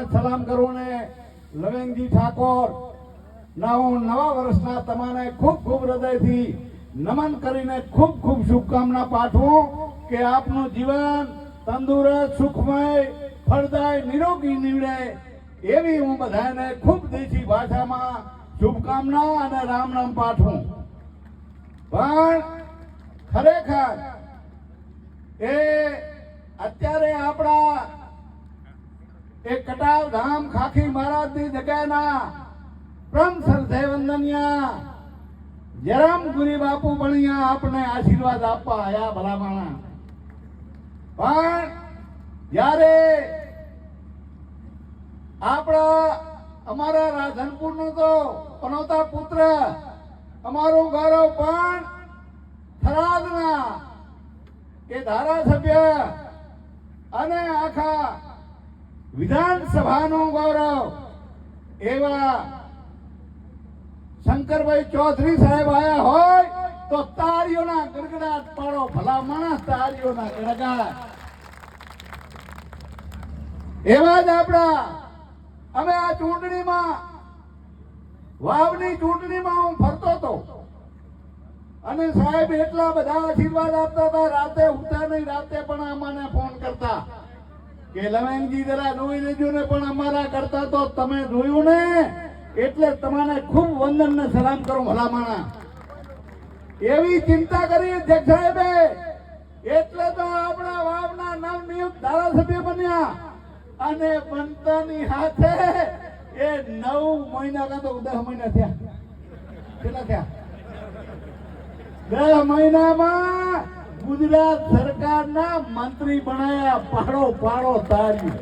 તમને સલામ કરું ને લવેંગજી ઠાકોર. ના, હું નવા વર્ષના તમારે ખૂબ ખૂબ હૃદયથી નમન કરીને ખૂબ ખૂબ શુભકામના પાઠવું કે આપનું જીવન તંદુરસ્ત, સુખમય, ફળદાય, નિરોગી નીવડે એવી હું બધાને ખૂબ દેશી ભાષામાં શુભકામના અને રામ નામ પાઠવું. પણ ખરેખર એ અત્યારે આપણા એ કટાવ ધામ ખાખી મહારાજની જગ્યાના પ્રમ સરધે વંદનિયા જરમ ગુરી બાપુ બણિયા આપને આશીર્વાદ આપવા આયા ભલામણા. પણ જ્યારે આપણા અમારા રાધનપુર નો તો પનોતા પુત્ર અમારું ગૌરવ પણ થરાદના કે ધારાસભ્ય અને આખા વિધાનસભાનું ગૌરવ એવા શંકરભાઈ ચૌધરી સાહેબ આયા હોય તો તાળીઓના ગડગડાટ પાડો, ભલા માણસ તાળીઓના ગડગડાટ. એવા જ આપણા, અમે આ ચૂંટણીમાં, વાવની ચૂંટણીમાં હું ફરતો હતો. અને સાહેબ એટલા બધા આશીર્વાદ આપતા હતા, રાતે ઉતા નહીં, રાતે પણ અમાને ફોન કરતા. કે જરા જોઈ લેજો ને, પણ અમારા કરતા તો તમે જોયું ને. એટલે તમારે ખૂબ વંદન ને સલામ કરું, ભલામણા. એવી ચિંતા કરી અધ્યક્ષ સાહેબે. એટલે તો આપણા વાવના નવનિયુક્ત ધારાસભ્ય બન્યા. અને બનતાની હાથે એ નવ મહિના કાં તો દસ મહિના થયા. કેટલા થયા? દસ મહિનામાં ગુજરાત સરકારના મંત્રી બનાયા, પાડો પાડો તારી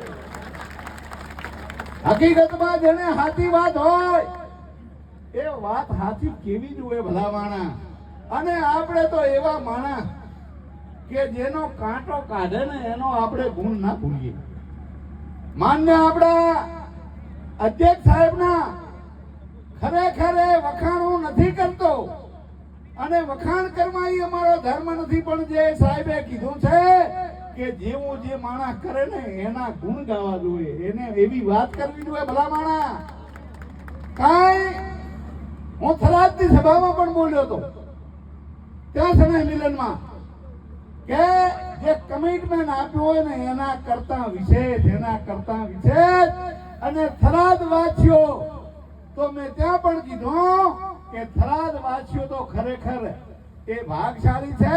હકીકતમાં જેને સાચી વાત હોય, એ વાત સાચી કેવી જોઈએ ભલા માણા અને આપણે તો એવા માણા કે જેનો કાંટો કાઢે ને એનો આપણે ગુણ ના ભૂલીએ. માન્ય આપણા અધ્યક્ષ સાહેબના ખરેખર વખાણ નથી કરતો. અને વખાણ કરવા એ અમારો ધર્મ નથી, પણ જે સાહેબે કીધું છે કે જેવું જે માણસ કરે ને એના ગુણ ગાવા જોઈએ. એને એવી વાત કરવી જોઈએ ભલા માણા. કાંઈ હું થરાદની સભામાં પણ બોલ્યો હતો. ત્યાં સમય મિલનમાં કે જે કમિટમેન્ટ આપ્યું હોય ને એના કરતા વિશેષ, એના કરતા વિશેષ. અને થરાદ વાસીઓ તો મેં ત્યાં પણ કીધું કે થરાદ વાસીઓ તો ખરેખર એ ભાગશાળી છે,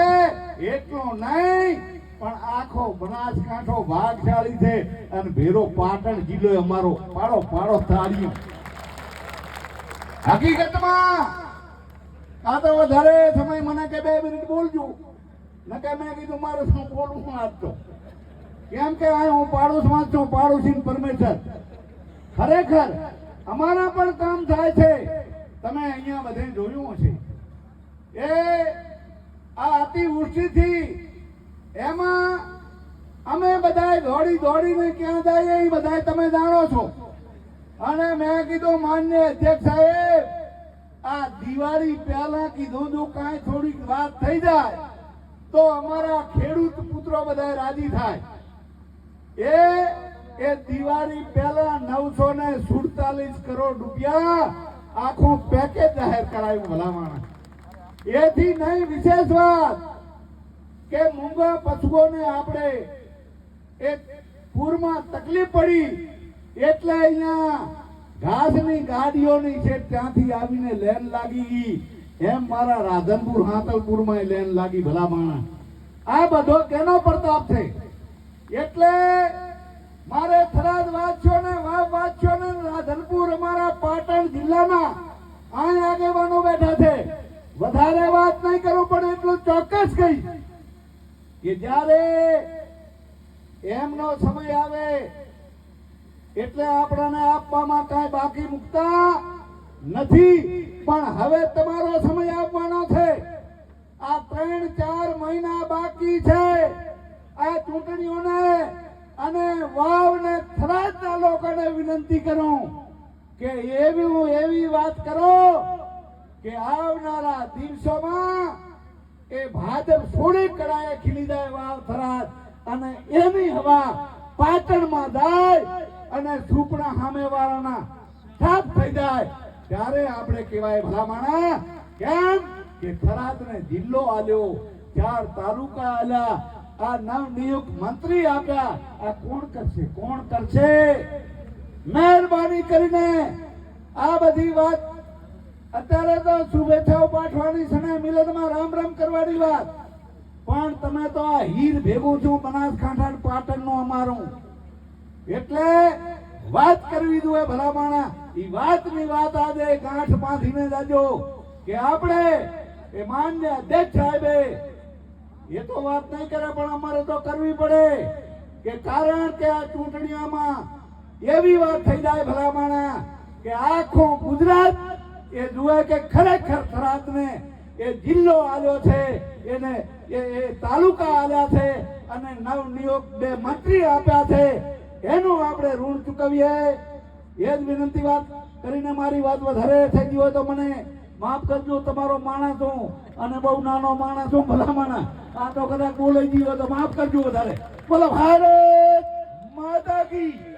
એટલું નહીં, પણ આખો બનાસકાંઠો ભાગશાળી છે અને ભેરો પાટણ જિલ્લો અમારો પાડો પાડો તાળીઓ. હકીકતમાં આ તો વધારે સમય મને કે બે મિનિટ બોલજો. નકે મેં કીધું મારે શું બોલવું શું આજ તો? કેમ કે હું પાડોશમાં છું, પાડોશી પરમેશ્વર. ખરેખર અમારા પણ કામ થાય છે. તમે અહીંયા બધે જોયું હશે. એ આ અતિવૃષ્ટિથી એમાં અમે બધા દોડી દોડીને ક્યાં જઈએ એ બધા તમે જાણો છો. અને મેં કીધું માન્ય અધ્યક્ષ સાહેબ, આ દિવાળી પહેલા કીધું જો કાંઈ થોડીક વાત થઈ જાય, તો અમારા ખેડૂત પુત્રો બધા રાજી થાય. એ એ દિવાળી પહેલા નવસો ને સુડતાલીસ કરોડ રૂપિયા આખું પેકેજ જાહેર કરાયું ભલામણ. એથી નહીં વિશેષ વાત કે મૂંગા પશુઓને આપણે એ પૂરમાં તકલીફ પડી એટલે અહીંયા ઘાસની ગાડીઓની છે ત્યાંથી આવીને લેન લાગી એમ મારા રાધનપુર હાંતલપુરમાં લેન લાગી ભલા આ બધો કેનો પ્રતાપ છે? એટલે મારે થરાદ વાંચ્યો ને વાપ વાંચ્યો ને ધનપુર અમારા પાટણ જિલ્લાના અહીં આગેવાનો બેઠા છે. વધારે વાત નહીં કરું, પણ એટલું ચોક્કસ કહી કે જ્યારે એમનો સમય આવે એટલે આપણને આપવામાં કાંઈ બાકી મૂકતા નથી, પણ હવે તમારો સમય આપવાનો છે. આ ત્રણ ચાર મહિના બાકી છે. આ ચૂંટણીઓને અને વાવને થરાદના લોકોને વિનંતી કરું કે એવી હું એવી વાત કરો કે આવનારા દિવસોમાં એ ભાજપ છોડી કડાએ ખીલી જાય વાવ થરાદ અને એની હવા પાટણમાં જાય અને સુપણા સામેવાળાના સાફ થઈ જાય. ત્યારે આપણે કહેવાય, ભલા માણા, કેમ કે થરાદને જિલ્લો આલ્યો, ચાર તાલુકા આલ્યા આ નવ નિયુક્ત મંત્રી આપ્યા. આ કોણ કરશે? કોણ કરશે? મહેરબાની કરીને આ બધી વાત અત્યારે તો શુભેચ્છાઓ પાઠવાની છે મિલનમાં રામ રામ કરવાની વાત. પણ તમે તો આ હીર ભેગું છું બનાસકાંઠા પાટણનું અમારું. એટલે વાત કરવી જોઈએ ભલા એ વાતની વાત આજે ગાંઠ બાંધીને જાજો કે આપણે એ માન્ય અધ્યક્ષ સાહેબે એ તો વાત નહીં કરે, પણ અમારે તો કરવી પડે કે કારણ કે આ ચૂંટણીઓમાં એવી વાત થઈ જાય ભલામાણા કે આખું ગુજરાત એ જુએ કે ખરેખર થરાદને એ જિલ્લો આવ્યો છે, એને એ એ તાલુકા આવ્યા છે અને નવ નિયોગ બે મંત્રી આપ્યા છે. એનું આપણે ઋણ ચૂકવીએ. એ જ વિનંતી વાત કરીને મારી વાત વધારે થઈ ગઈ હોય તો મને માફ કરજો, તમારો માણસ હું અને બહુ નાનો માણસ હું, ભલા માણસ. આ તો કદાચ બોલાઈ ગયો તો માફ કરજો વધારે. બોલો, ભારત માતા કી.